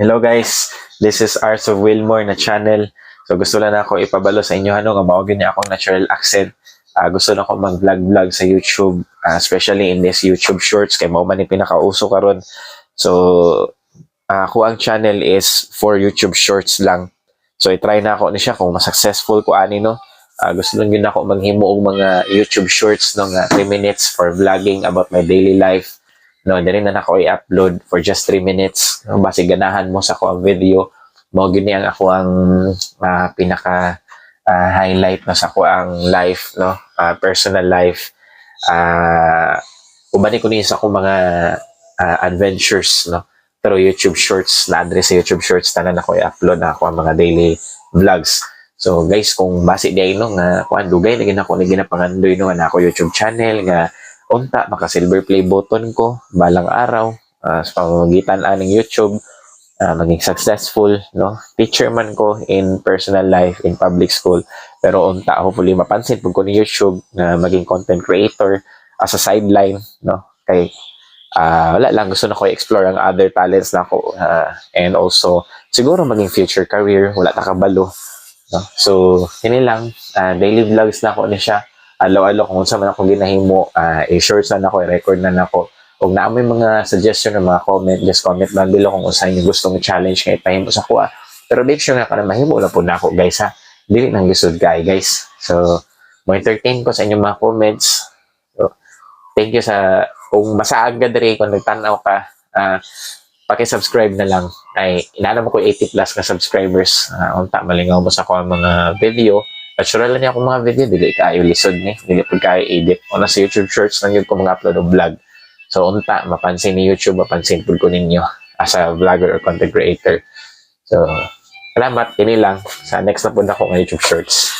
Hello guys, this is Arts of Wilmore na channel. So gusto lang ako ipabalo sa inyo ano nga mao gyud ni akong natural accent. Ah, gusto na ako mag-vlog-vlog sa YouTube, ah, especially in this YouTube Shorts kay mao man pinakauso karon. So ah, ako ang channel is for YouTube Shorts lang. So i-try na ako ni siya kung ma-successful ko ani no. Ah, gusto lang yun ako maghimo og mga YouTube Shorts no nga 3 minutes for vlogging about my daily life. No, dili na ako i-upload for just 3 minutes. No, basi ganahan mo sa ako ang video. Mo gini ang ako ang ah, pinaka ah, highlight na sa ako ang life, no? Ah, personal life. Ah, ubani ko ni sa ako mga ah, adventures, no? Pero YouTube Shorts, na-address sa YouTube Shorts, tanan ako i-upload na ako ang mga daily vlogs. So guys, kung base di no nga kuan dugay na ginako ni ginapangandoy no nga na ako YouTube channel nga unta maka silver play button ko balang araw ah, sa pamamagitan aning YouTube ah, maging successful no? Teacher man ko in personal life in public school pero unta hopefully mapansin pud ko ni YouTube na maging content creator as a sideline no? Kay ah, wala lang gusto na ko i-explore ang other talents na ko ah, and also siguro maging future career wala ta kabalo no? So kini lang ah, daily vlogs na ko ni siya alaw-alaw kung unsa man ako ginahimo. Uh, i-shorts na nako i-record na nako ug na may mga suggestion ng mga comment just comment down below kung unsa inyo gustong challenge nga ipahimo sa kuha. Pero make sure nga kana mahimo na po nako guys ha? Dili nang lisod kay guys. So mo entertain ko sa inyong mga comments. So thank you sa kung masaag ka diri kung nagtanaw ka ah, paki-subscribe na lang. Ay inaalam mo ko 80 plus na subscribers. Uh, unta malingaw mo sa ko mga video Natural lang niya akong mga video, dili kayo lisod ni, dili pag kayo edit. O na sa YouTube Shorts lang yun ko mga upload o vlog. So, unta, mapansin ni YouTube, mapansin po ko ninyo as a vlogger or content creator. So, salamat, kini lang. Sa next na po na ako ng YouTube Shorts.